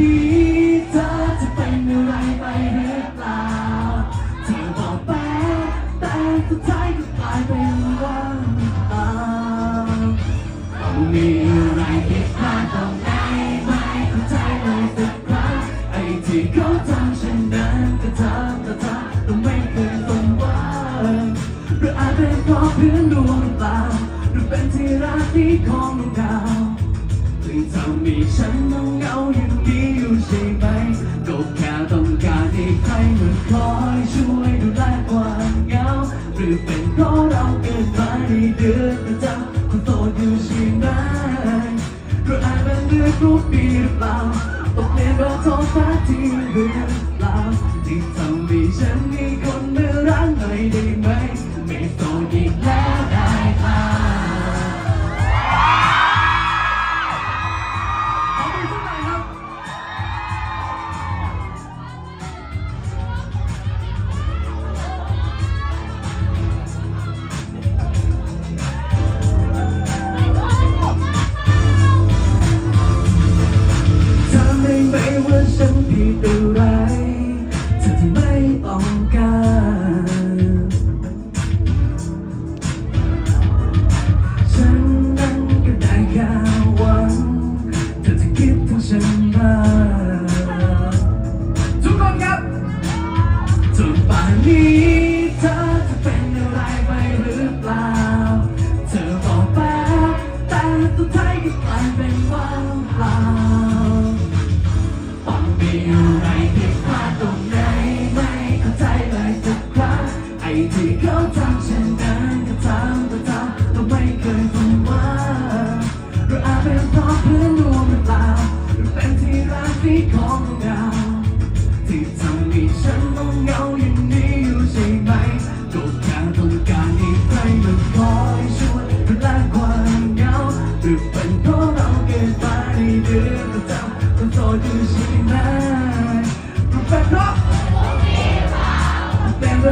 นี้เธอจะเป็นอะไรไปหรือเปล่าเธอบอกแป๊บแต่สุดท้ายก็กลายเป็นว่างเปล่าต้องมีอะไรผิดพลาดตรงไหนไม่เข้าใจเลยสักครั้งไอ้ที่เขาทำฉันนั้นก็ทำก็ทำแต่ไม่เคยสมหวังหรืออาจเป็นเพราะเพื่อนดวงหรือเปล่าหรือเป็นที่รักที่ของดาวถึงทำให้ฉันต้องเหงาอย่างนี้อยู่ เป็นเพราะเราเกิดมาในเดือนประจำคนโตอยู่ใช่ไหมเราออาจเป็นเดืองรูปปีหรือเปล่าตกเรียนเราท้องฟ้าที่หรือ สุดท้ายก็กลายเป็นว่างเปล่าต้องมีอะไรผิดพลาดตรงไหนไม่เข้าใจเลยสักครั้งไอ้ที่เข้าใจ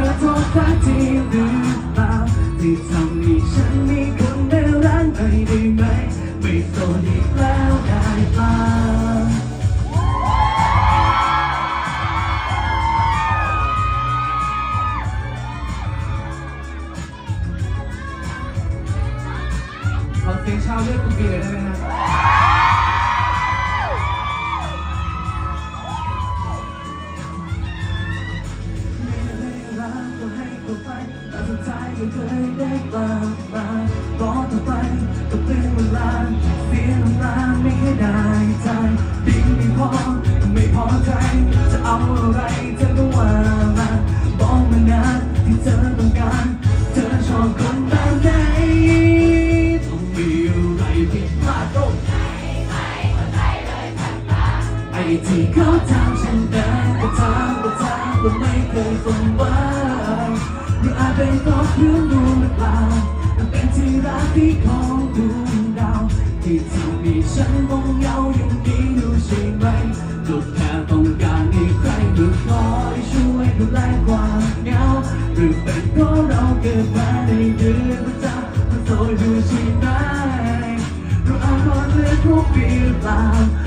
อโทษฟ้าที่หรือเปล่าที่ทำให้ฉันมีคนได้รักหน่อยได้ไหม ไม่โสดอีกแล้วได้เปล่าขอเสียงชาวเลือดคุณปีเลยได้ไหม ที่เขาทำฉันได้ก็ทำก็ทำก็ไม่เคยสมหวังหรืออาจเป็นเพราะเพื่อนดูหรือเปล่ามันเป็นที่รักที่ของดวงดาวที่ทำให้ฉันต้องเหงาอย่างนี้ดูใช่ไหมก็แค่ต้องการให้ใครมาคอยช่วยดูแลความเหงาหรือเป็นเพราะเราเกิดมาในเดือนประจำมันโสดอยู่ใช่ไหมเราอาจนอนเลือดทุกปีหรือเปล่าบอกเปลี่ยนมา